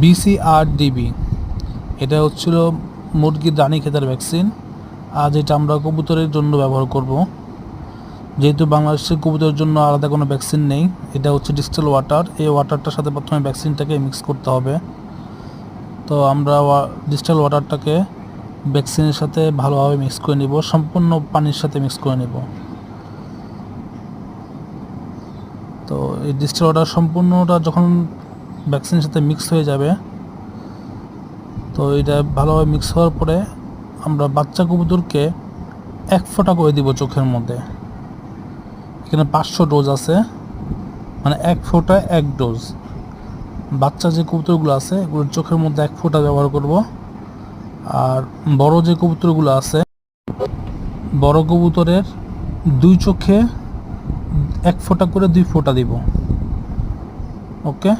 VCR DB এটা হচ্ছিল মুরগির রানী খেতার ভ্যাকসিন আর যেটা আমরা কবুতরের জন্য ব্যবহার করব। যেহেতু বাংলাদেশের কবুতরের জন্য আলাদা কোনো ভ্যাকসিন নেই, এটা হচ্ছে ডিস্টেল ওয়াটার এই ওয়াটারটার সাথে প্রথমে ভ্যাকসিনটাকে মিক্স করতে হবে। তো আমরা ডিস্টেল ওয়াটারটাকে ভ্যাকসিনের সাথে ভালোভাবে মিক্স করে নিব, সম্পূর্ণ পানির সাথে মিক্স করে নিব। তো এই ডিস্টেল ওয়াটার সম্পূর্ণটা যখন ভ্যাকসিনের সাথে মিক্স হয়ে যাবে। তো এটা ভালোভাবে মিক্স হওয়ার পরে আমরা বাচ্চা কবুতরকে এক ফোঁটা করে দিব চোখের মধ্যে। এখানে পাঁচশো ডোজ আছে মানে এক ফোঁটা এক ডোজ বাচ্চা যে কবুতরগুলো আছে এগুলোর চোখের মধ্যে এক ফোঁটা ব্যবহার করব। আর বড় যে কবুতরগুলো আছে, বড় কবুতরের দুই চোখে এক ফোঁটা করে দুই ফোঁটা দিব। ওকে?